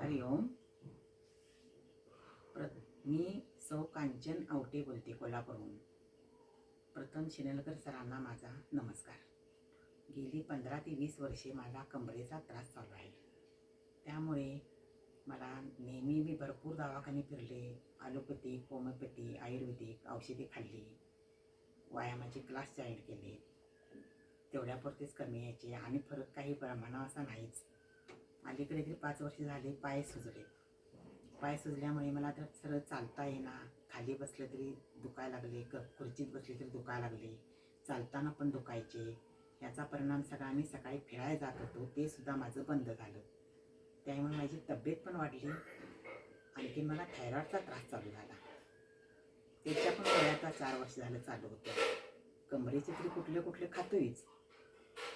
हरि ओम. प्र मी सौ कांचन आवटे बोलते कोल्हापूरहून. प्रथम शिनलकर सरांना माझा नमस्कार. गेली पंधरा ते वीस वर्षे माझा कमरेचा त्रास चालू आहे. त्यामुळे मला नेहमी मी भरपूर दवाखाने फिरले ॲलोपॅथिक होमिओपॅथी आयुर्वेदिक औषधे खाल्ली व्यायामाचे क्लास जॉईन केले. तेवढ्यापुरतेच कमी यायचे आणि फरक काही प्रमाणावर असा नाहीच. अलीकडे तरी पाच वर्ष झाले पाय सुजले. पाय सुजल्यामुळे मला तर सरळ चालता येईना. खाली बसलं तरी दुखायला लागले क खुर्चीत बसले तरी दुखायला लागले. चालताना पण दुखायचे. याचा परिणाम सगळा मी सकाळी फिरायला जात होतो ते सुद्धा माझं बंद झालं. त्यामुळे माझी तब्येत पण वाढली आणखी मला थायरॉईडचा त्रास चालू झाला. त्याच्या पण वयाचा चार वर्ष झालं चालू होतं. कमरेचे तरी कुठले कुठले खातोयच.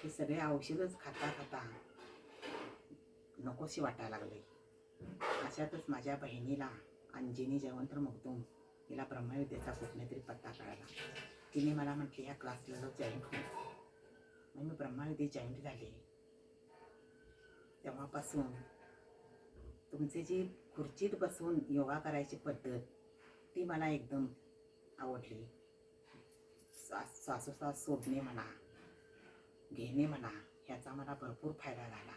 हे सगळे औषधच खाता खाता नकोशी वाटायला लागली अशातच माझ्या बहिणीला अंजिनी जयवंत मुगदूम तिला ब्रह्मविद्येचा कुठल्यातरी पत्ता कळाला. तिने मला म्हटली या क्लासला जॉईन हो मग मी ब्रह्मविद्ये जॉईन झाले. तेव्हापासून तुमची जी खुर्चीत बसून योगा करायची पद्धत ती मला एकदम आवडली. श्वासोश्वास सोडणे म्हणा घेणे म्हणा ह्याचा मला भरपूर फायदा झाला.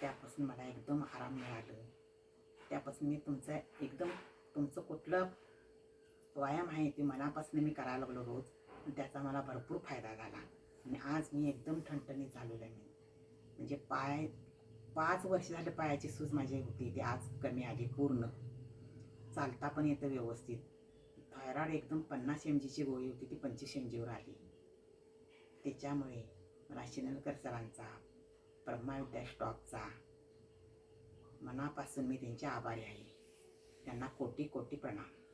त्यापासून मला एकदम आराम मिळालं. त्यापासून मी तुमचं एकदम तुमचं कुठलं व्यायाम आहे ते मनापासून मी करायला लागलो रोज. त्याचा मला भरपूर फायदा झाला. आणि आज मी एकदम ठणठणीत झालेलो आहे मी. म्हणजे पाय पाच वर्ष झालं पायाची सूज माझी होती. ती आज कमी आली पूर्ण. चालता पण येतं व्यवस्थित. थायरॉइड एकदम पन्नास एम जीची गोळी होती. ती पंचवीस एम जीवर आली. त्याच्यामुळे मला शिनलकर सरांचा ब्रह्माविद्या स्टॉकचा मनापासून मी त्यांचे आभारी आहे. त्यांना कोटी कोटी प्रणाम.